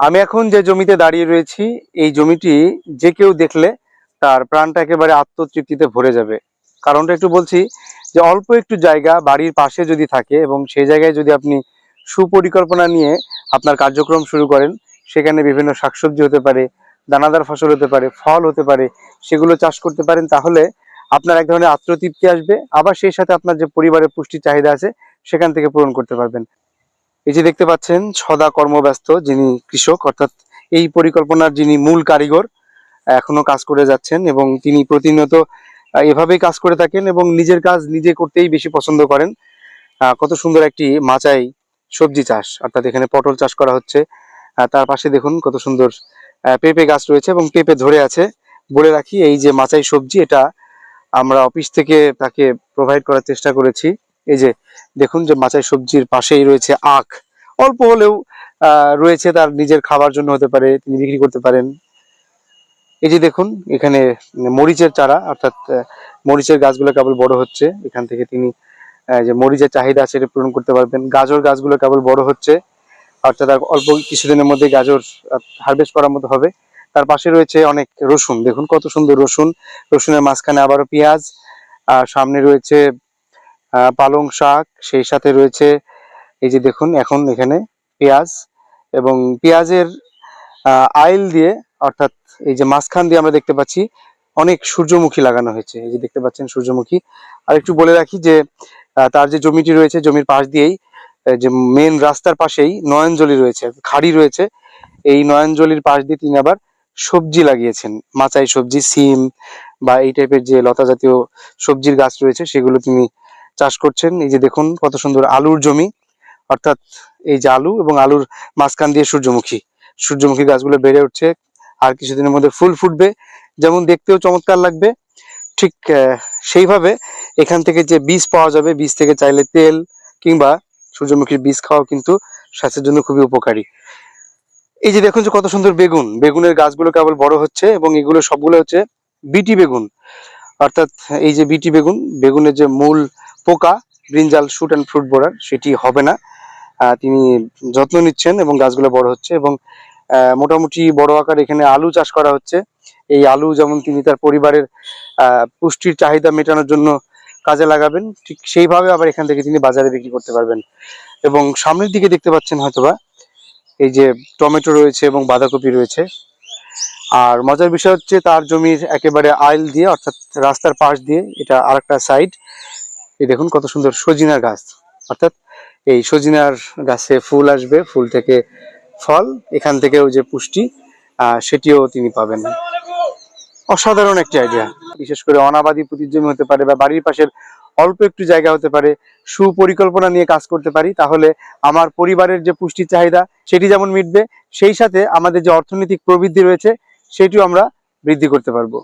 আমি এখন যে জমিতে দাঁড়িয়ে রয়েছি, এই জমিটি যে কেউ দেখলে তার প্রাণটা একেবারে আত্মতৃপ্তিতে ভরে যাবে। কারণটা একটু বলছি যে, অল্প একটু জায়গা বাড়ির পাশে যদি থাকে এবং সেই জায়গায় যদি আপনি সুপরিকল্পনা নিয়ে আপনার কার্যক্রম শুরু করেন, সেখানে বিভিন্ন শাকসবজি হতে পারে, দানাদার ফসল হতে পারে, ফল হতে পারে, সেগুলো চাষ করতে পারেন, তাহলে আপনার এক ধরনের আত্মতৃপ্তি আসবে। আবার সেই সাথে আপনার যে পরিবারের পুষ্টির চাহিদা আছে, সেখান থেকে পূরণ করতে পারবেন। এই যে দেখতে পাচ্ছেন, সদা কর্মব্যস্ত যিনি কৃষক, অর্থাৎ এই পরিকল্পনার যিনি মূল কারিগর, এখনও কাজ করে যাচ্ছেন এবং তিনি প্রতিনিয়ত এভাবেই কাজ করে থাকেন এবং নিজের কাজ নিজে করতেই বেশি পছন্দ করেন। কত সুন্দর একটি মাচাই সবজি চাষ, অর্থাৎ এখানে পটল চাষ করা হচ্ছে। তার পাশে দেখুন কত সুন্দর পেঁপে গাছ রয়েছে এবং পেঁপে ধরে আছে। বলে রাখি, এই যে মাচাই সবজি, এটা আমরা অফিস থেকে তাকে প্রোভাইড করার চেষ্টা করেছি। এই যে দেখুন যে মাচাই সবজির পাশেই রয়েছে আখ। অল্প হলেও রয়েছে তার নিজের খাবার জন্য হতে পারে, তিনি বিক্রি করতে পারেন। এই যে দেখুন, এখানে মরিচের চারা, অর্থাৎ মরিচের গাছগুলো কেবল বড় হচ্ছে। এখান থেকে তিনি যে মরিচের চাহিদা এটা পূরণ করতে পারবেন। গাজর গাছগুলো কেবল বড় হচ্ছে, অর্থাৎ আর অল্প কিছুদিনের মধ্যে গাজর হারভেস্ট করার মতো হবে। তার পাশে রয়েছে অনেক রসুন। দেখুন কত সুন্দর রসুন। রসুনের মাঝখানে আবারও পেঁয়াজ, আর সামনে রয়েছে পালং শাক, সেই সাথে রয়েছে এই যে দেখুন, এখন এখানে পেঁয়াজ এবং পেঁয়াজের আইল দিয়ে, অর্থাৎ এই যে মাঝখান দিয়ে আমরা দেখতে পাচ্ছি, অনেক সূর্যমুখী লাগানো হয়েছে। এই যে দেখতে পাচ্ছেন সূর্যমুখী। আর একটু বলে রাখি যে তার যে জমিটি রয়েছে, জমির পাশ দিয়েই যে মেন রাস্তার পাশেই নয়নজলি রয়েছে, খাড়ি রয়েছে। এই নয়নজলির পাশ দিয়ে তিনি আবার সবজি লাগিয়েছেন। মাচাই সবজি, সিম বা এই টাইপের যে লতা জাতীয় সবজির গাছ রয়েছে, সেগুলো তিনি চাষ করছেন। এই যে দেখুন, কত সুন্দর আলুর জমি। অর্থাৎ এই যে আলু এবং আলুর মাঝখান দিয়ে সূর্যমুখী। সূর্যমুখী গাছগুলো বেড়ে উঠছে, আর কিছুদিনের মধ্যে ফুল ফুটবে। যেমন দেখতেও চমৎকার লাগবে। ঠিক সেইভাবে এখান থেকে যে বীজ পাওয়া যাবে, বীজ থেকে চাইলে তেল কিংবা সূর্যমুখীর বীজ খাওয়াও কিন্তু স্বাস্থ্যের জন্য খুবই উপকারী। এই যে দেখুন যে কত সুন্দর বেগুন। বেগুনের গাছগুলো কেবল বড় হচ্ছে এবং এগুলো সবগুলো হচ্ছে বিটি বেগুন। অর্থাৎ এই যে বিটি বেগুন, বেগুনের যে মূল পোকা, brinjal shoot and fruit borer সেটি হবে না। তিনি যত্ন নিচ্ছেন এবং গাছগুলো বড় হচ্ছে এবং মোটামুটি বড় আকার এখানে আলু চাষ করা হচ্ছে। এই আলু যেমন তিনি তার পরিবারের পুষ্টির চাহিদা মেটানোর জন্য কাজে লাগাবেন, ঠিক সেইভাবে আবার এখান থেকে তিনি বাজারে বিক্রি করতে পারবেন। এবং সামনের দিকে দেখতে পাচ্ছেন হয়তোবা, এই যে টমেটো রয়েছে এবং বাঁধাকপি রয়েছে। আর মজার বিষয় হচ্ছে তার জমির একেবারে আইল দিয়ে, অর্থাৎ রাস্তার পাশ দিয়ে, এটা আরেকটা সাইড এই দেখুন কত সুন্দর সজিনার গাছ, অর্থাৎ এই সজিনার গাছে ফুল আসবে, ফুল থেকে ফল, এখান থেকেও যে পুষ্টি সেটিও তিনি পাবেন। অসাধারণ একটি আইডিয়া বিশেষ করে অনাবাদী পুঁতির জমি হতে পারে বা বাড়ির পাশের অল্প একটু জায়গা হতে পারে, সুপরিকল্পনা নিয়ে কাজ করতে পারি, তাহলে আমার পরিবারের যে পুষ্টির চাহিদা, সেটি যেমন মিটবে, সেই সাথে আমাদের যে অর্থনৈতিক প্রবৃদ্ধি রয়েছে, সেটিও আমরা বৃদ্ধি করতে পারব।